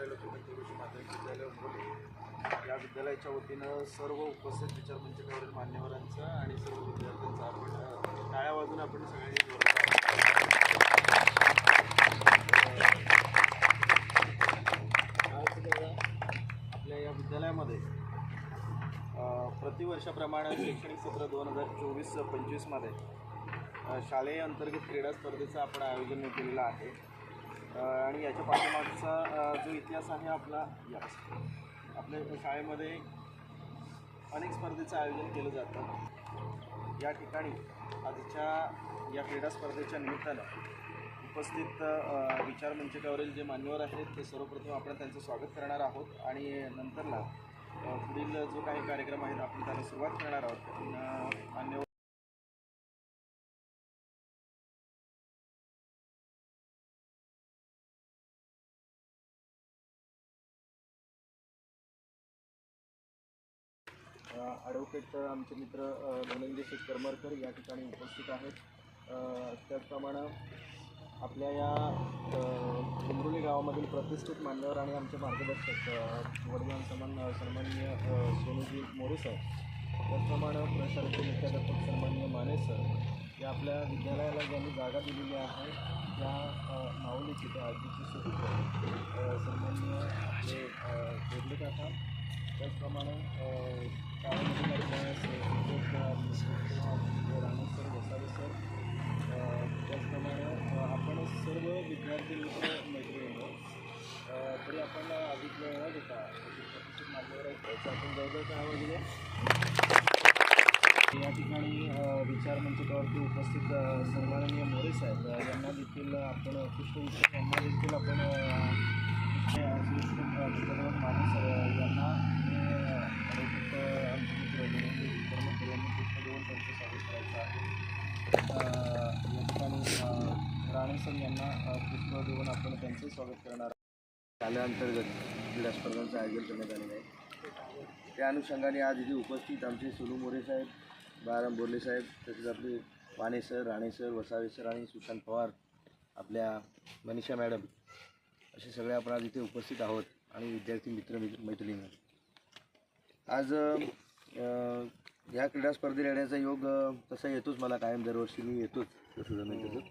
त्रैलोक्य जोशी माध्यमिक विद्यालय उंबोली या विद्यालयाच्या वतीनं सर्व उपस्थित विचारमंचावरील म्हणजे मान्यवरांचं आणि सर्व विद्यार्थ्यांचं आपण टाळ्या वाजून आपण सगळ्यांनी आपल्या या विद्यालयामध्ये प्रतिवर्षाप्रमाणे शैक्षणिक सत्र दोन हजार चोवीस पंचवीसमध्ये शालेय अंतर्गत क्रीडा स्पर्धेचं आपण आयोजन केलेलं आहे. आणि याच्या पाठीमागचा जो इतिहास आहे आपला याच. आपल्या शाळेमध्ये अनेक स्पर्धेचं आयोजन केलं जातं. या ठिकाणी आजच्या या क्रीडा स्पर्धेच्या निमित्तानं उपस्थित विचार मंचकावरील जे मान्यवर आहेत ते सर्वप्रथम आपण त्यांचं स्वागत करणार आहोत. आणि नंतरला पुढील जो काही कार्यक्रम आहेत आपण त्याला सुरुवात करणार आहोत. मान्यवर ॲडव्होकेट आमचे मित्र धनंजय शेठ करमरकर या ठिकाणी उपस्थित आहेत. त्याचप्रमाणे आपल्या या अ, गावामधील प्रतिष्ठित मान्यवर आणि आमचे मार्गदर्शक वडिलां सन्मान सन्माननीय सोनूजी मोरे सर त्याचप्रमाणे प्रशालेचे मुख्याध्यापक सन्माननीय माने सर या आपल्या विद्यालयाला ज्यांनी जागा दिलेली आहे त्या माऊलीची त्या आजीची सुरू सन्माननीय आपले काका त्याचप्रमाणे अ, शाळेमधील आपल्या शिक्षक सर वसावे सर त्याचप्रमाणे आपण सर्व विद्यार्थी मित्र मैत्रिणी तरी आपण अधिक वेळ न देता मान्यवर आपण जवळजवळ आवाज दिला या ठिकाणी विचार मंचकावरती उपस्थित अ, सन्माननीय मोरे साहेब यांना देखील आपण पुष्पगुच्छ यांना देखील आपण अ, माने सर यांना हे, स्वागत करायचं या ठिकाणी राणे सर यांना पुष्प देऊन आपण त्यांचं स्वागत करणार शालेअंतर्गत क्रीडा स्पर्धांचं आयोजन करण्यात आलेलं आहे त्या अनुषंगाने आज इथे उपस्थित आमचे सोनू मोरे साहेब बाराम बोर्ले साहेब तसेच आपले Wane sir Rane sir Vasave sir आणि सुशांत पवार आपल्या मनीषा मॅडम असे सगळे आपण आज इथे उपस्थित आहोत आणि विद्यार्थी मित्र मित्र- मैत्रिणी आज ह्या या क्रीडा स्पर्धेत येण्याचा योग तसा येतोच मला कायम दरवर्षी मी येतोच तसं जमेल तसं.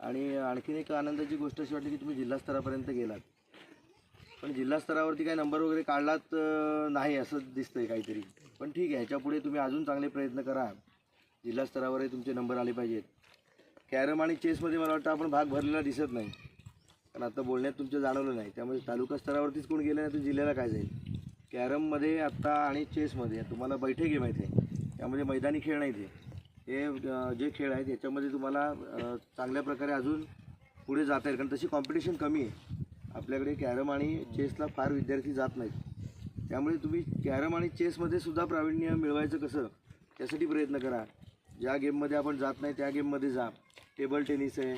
आणि आणखीन एक आनंदाची गोष्ट अशी वाटली की तुम्ही जिल्हास्तरापर्यंत गेलात. पण जिल्हास्तरावरती काही नंबर वगैरे काढलात नाही असं दिसतंय काहीतरी. पण ठीक आहे ह्याच्यापुढे तुम्ही अजून चांगले प्रयत्न करा. जिल्हास्तरावरही तुमचे नंबर आले पाहिजेत. कॅरम आणि चेसमध्ये मला वाटतं आपण भाग भरलेला दिसत नाही. कारण आता बोलण्यात तुमचं जाणवलं नाही. त्यामुळे तालुका स्तरावरतीच कोण गेलं नाही तर जिल्ह्याला काय जाईल? कॅरममध्ये आत्ता आणि चेसमध्ये तुम्हाला बैठे गेम आहेत हे. त्यामध्ये मैदानी खेळ नाही ते हे जे खेळ आहेत याच्यामध्ये तुम्हाला चांगल्या प्रकारे अजून पुढे जाता येईल. कारण तशी कॉम्पिटिशन कमी आहे. आपल्याकडे कॅरम आणि चेसला फार विद्यार्थी जात नाहीत. त्यामुळे तुम्ही कॅरम आणि चेसमध्ये सुद्धा प्रावीण्य मिळवायचं कसं त्यासाठी प्रयत्न करा. ज्या गेममध्ये आपण जात नाही त्या गेममध्ये जा. टेबल टेनिस आहे.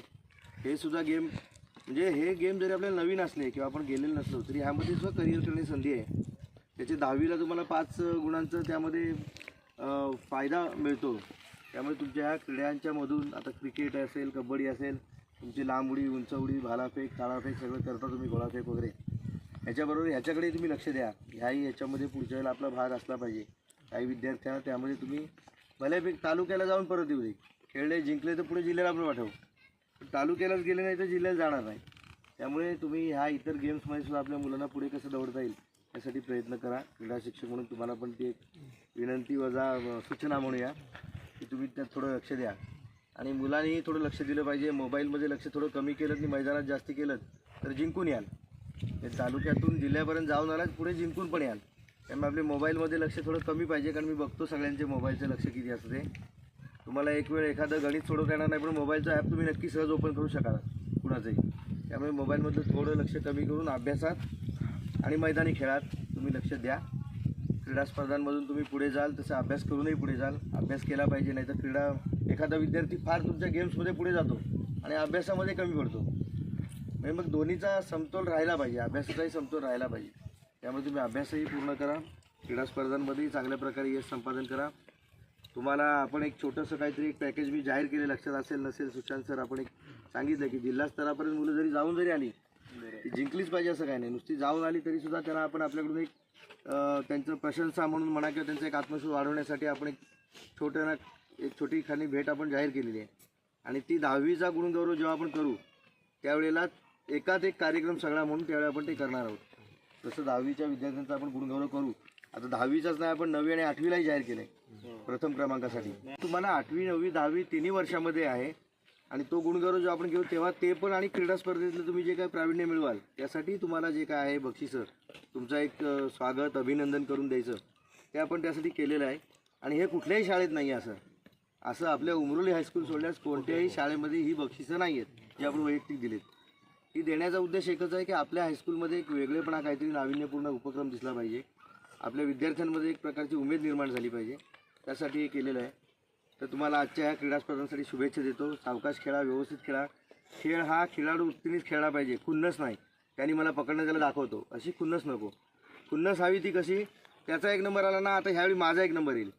हे सुद्धा गेम म्हणजे हे गेम जरी आपल्याला नवीन असले किंवा आपण गेलेले नसलो तरी ह्यामध्ये सुद्धा करिअर करण्याची संधी आहे. त्याचे दहावीला तुम्हाला पाच गुणांचं त्यामध्ये फायदा मिळतो. त्यामुळे तुमच्या ह्या क्रीडांच्यामधून आता क्रिकेट असेल कबड्डी असेल तुमची लांब उडी उंच उडी भालाफेक ताळाफेक सगळं करता तुम्ही गोळाफेक वगैरे. ह्याच्याबरोबर ह्याच्याकडे तुम्ही लक्ष द्या. ह्याही ह्याच्यामध्ये पुढच्या वेळेला आपला भाग असला पाहिजे. काही विद्यार्थ्यांना त्यामध्ये तुम्ही भल्यापैकी तालुक्याला जाऊन परत येऊ दे. खेळले जिंकले तर पुढे जिल्ह्याला आपण पाठवू. तालुक्यालाच गेले नाही तर जिल्ह्याला जाणार नाही. त्यामुळे तुम्ही ह्या इतर गेम्समध्ये सुद्धा आपल्या मुलांना पुढे कसं दौडता येईल यासाठी प्रयत्न करा. क्रीडा शिक्षक म्हणून तुम्हाला पण ती एक विनंती वजा सूचना म्हणूया की तुम्ही त्यात थोडं लक्ष द्या. आणि मुलांनीही थोडं लक्ष दिलं पाहिजे. मोबाईलमध्ये लक्ष थोडं कमी केलं आणि मैदानात जास्त केलं तर जिंकून याल. ते तालुक्यातून जिल्ह्यापर्यंत जाऊन आलात पुढे जिंकून पण याल. त्यामुळे आपले मोबाईलमध्ये लक्ष थोडं कमी पाहिजे कारण मी बघतो सगळ्यांचे मोबाईलचं लक्ष किती असतं ते. तुम्हाला एक वेळ एखादं गणित सोडवता येणार नाही पण मोबाईलचं ॲप तुम्ही नक्की सहज ओपन करू शकाल कुणाचंही. त्यामुळे मोबाईलमधलं थोडं लक्ष कमी करून अभ्यासात आणि मैदानी खेळात तुम्ही लक्ष द्या. क्रीडा स्पर्धांमधून तुम्ही पुढे जाल तसं अभ्यास करूनही पुढे जाल. अभ्यास केला पाहिजे नाही तर क्रीडा एखादा विद्यार्थी फार तुमच्या गेम्समध्ये पुढे जातो आणि अभ्यासामध्ये कमी पडतो. म्हणजे मग दोन्हीचा समतोल राहिला पाहिजे अभ्यासाचाही समतोल राहिला पाहिजे. त्यामुळे तुम्ही अभ्यासही पूर्ण करा क्रीडा स्पर्धांमध्येही चांगल्या प्रकारे यश संपादन करा. तुम्हाला आपण एक छोटंसं काहीतरी एक पॅकेज मी जाहीर केले लक्षात असेल नसेल सुशांत सर आपण एक सांगितलं की जिल्हा स्तरापर्यंत मुलं जरी जाऊन जरी आली ती जिंकलीच पाहिजे असं काही नाही. नुसती जाऊन आली तरी सुद्धा त्यांना आपण आपल्याकडून एक त्यांचं प्रशंसा म्हणून म्हणा किंवा त्यांचा एक आत्मविश्वास वाढवण्यासाठी आपण एक छोट्याना एक छोटी खाली भेट आपण जाहीर केलेली आहे. आणि ती दहावीचा गुणगौरव जेव्हा आपण करू त्यावेळेला एकाच एक कार्यक्रम सगळा म्हणून त्यावेळी आपण ते करणार आहोत. तसं दहावीच्या विद्यार्थ्यांचा आपण गुणगौरव करू. आता दहावीचाच नाही आपण नववी आणि आठवीलाही जाहीर केले प्रथम क्रमांकासाठी. तुम्हाला आठवी नववी दहावी तिन्ही वर्षामध्ये आहे. आणि तो गुणगौरव जो आपण घेऊ तेव्हा ते पण आणि क्रीडा स्पर्धेतलं तुम्ही जे काय प्रावीण्य मिळवाल त्यासाठी तुम्हाला जे काय आहे बक्षिसं तुमचा एक स्वागत अभिनंदन करून द्यायचं ते आपण त्यासाठी केलेलं आहे. आणि हे कुठल्याही शाळेत नाही आहे असं. असं आपल्या उमरोली हायस्कूल सोडल्यास कोणत्याही शाळेमध्ये ही बक्षिसं नाही आहेत जी आपण वैयक्तिक दिलीत. ही देण्याचा उद्देश एकच आहे की आपल्या हायस्कूलमध्ये एक वेगळेपणा काहीतरी नाविन्यपूर्ण उपक्रम दिसला पाहिजे. आपल्या विद्यार्थ्यांमध्ये एक प्रकारची उमेद निर्माण झाली पाहिजे. त्यासाठी हे केलेलं आहे. तर तुम्हाला आजच्या या क्रीडा स्पर्धांसाठी शुभेच्छा देतो. सावकाश खेळा व्यवस्थित खेळा. खेळ हा खेळाडू वृत्तीनेच खेळला पाहिजे. खुन्नस नाही. त्यांनी मला पकडणं त्याला दाखवतो. अशी खुन्नस नको. खुन्नस हवी ती कशी? त्याचा एक नंबर आला ना आता ह्यावेळी माझा एक नंबर येईल.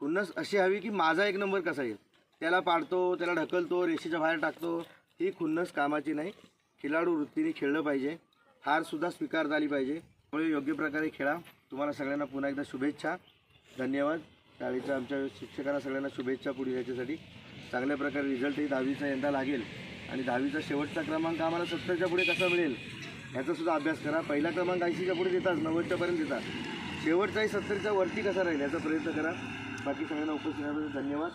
खुन्नस अशी हवी की माझा एक नंबर कसा येईल? त्याला पाडतो त्याला ढकलतो रेषेच्या बाहेर टाकतो. ही खुन्नस कामाची नाही. खेळाडू वृत्तीने खेळलं पाहिजे. हारसुद्धा स्वीकारता आली पाहिजे. त्यामुळे योग्य प्रकारे खेळा. तुम्हाला सगळ्यांना पुन्हा एकदा शुभेच्छा. धन्यवाद. शाळेच्या आमच्या शिक्षकांना सगळ्यांना शुभेच्छा पुढे याच्यासाठी. चांगल्या प्रकारे रिझल्टही दहावीचा यंदा लागेल. आणि दहावीचा शेवटचा क्रमांक आम्हाला सत्तरच्या पुढे कसा मिळेल ह्याचा सुद्धा अभ्यास करा. पहिला क्रमांक ऐंशीच्या पुढे देतात नव्वदच्यापर्यंत देतात. शेवटचाही सत्तरच्या वरती कसा राहील याचा प्रयत्न करा. बाकी सगळ्यांना उपस्थित राहण्याबद्दल धन्यवाद.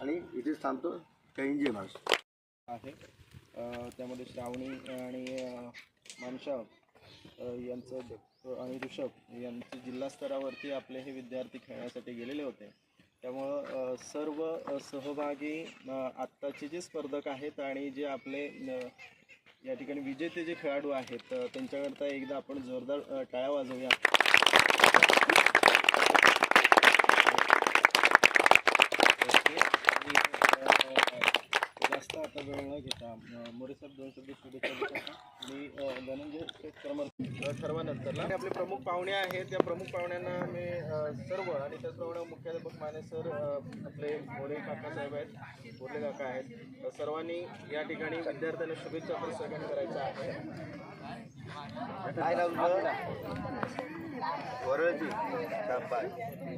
आणि इथेच थांबतो. जय हिंद जय महाराष्ट्र. आहे. त्यामध्ये श्रावणी आणि मानशा यांचं आणि ऋषभ यांचे जिल्हा स्तरावरती आपले हे विद्यार्थी खेळण्यासाठी गेलेले होते. त्यामुळं सर्व सहभागी आत्ताचे जे स्पर्धक आहेत आणि जे आपले या ठिकाणी विजेते जे खेळाडू आहेत त्यांच्याकरता एकदा आपण जोरदार टाळ्या वाजवूया आणि, अ, जास्त आता वेळ न घेता अ, मोरे साहेब दोन शब्द शुभेच्छा मी धनंजय क्रमांक सर्वानंतरला. आणि आपले प्रमुख पाहुणे आहेत. त्या प्रमुख पाहुण्यांना मी सर्व आणि त्याचप्रमाणे मुख्याध्यापक माने सर आपले मोरे काकासाहेब आहेत बोरले काका आहेत. सर्वांनी या ठिकाणी विद्यार्थ्यांना शुभेच्छा प्रस्थापन करायचं आहे काय नाव तुझं? वरळची.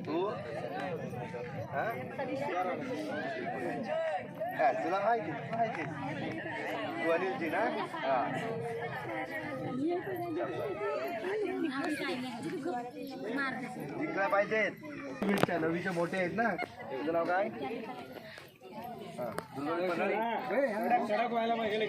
तू? तुला माहिती. माहिती अनिलची ना हा. जिंकला पाहिजेत नववीच्या मोठे आहेत ना. तुझं नाव काय? व्हायला पाहिजे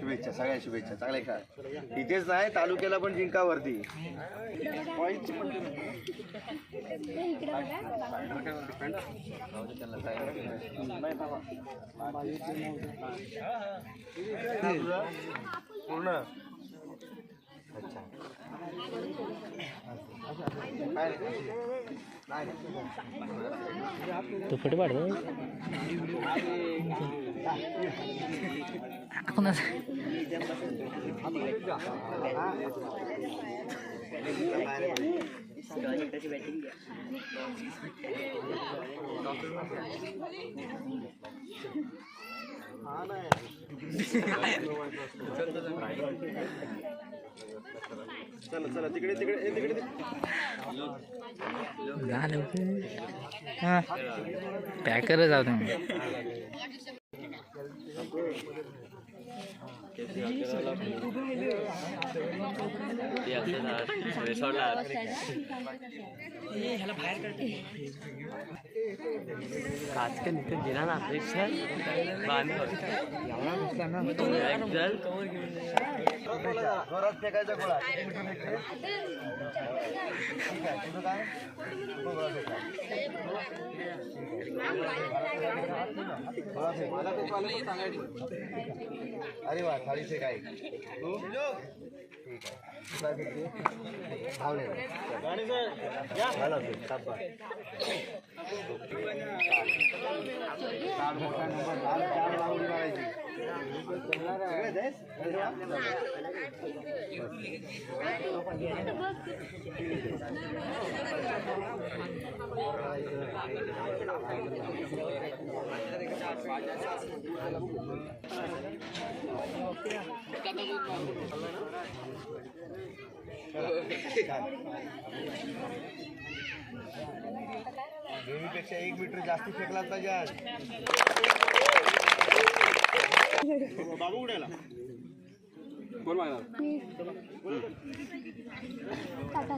शुभेच्छा सगळ्या शुभेच्छा चांगले का इथेच नाही तालुक्याला पण जिंकावरती. पूर्ण तो फोटो पाठव कोणाचा चला चला तिकडे तिकडे ए, तिकडे झालं हां पॅकरच जाऊ तुम्ही आजकाल इथे दिला ना अपेक्षा जोरात अरे वाह थाली से खाई ठीक है भाव ले गाड़ी से क्या हेलो सब नंबर चार बाबू जी दोन्हीपेक्षा एक मीटर जास्ती फेकला पाहिजे బాబు కూడా ఇలా కాటా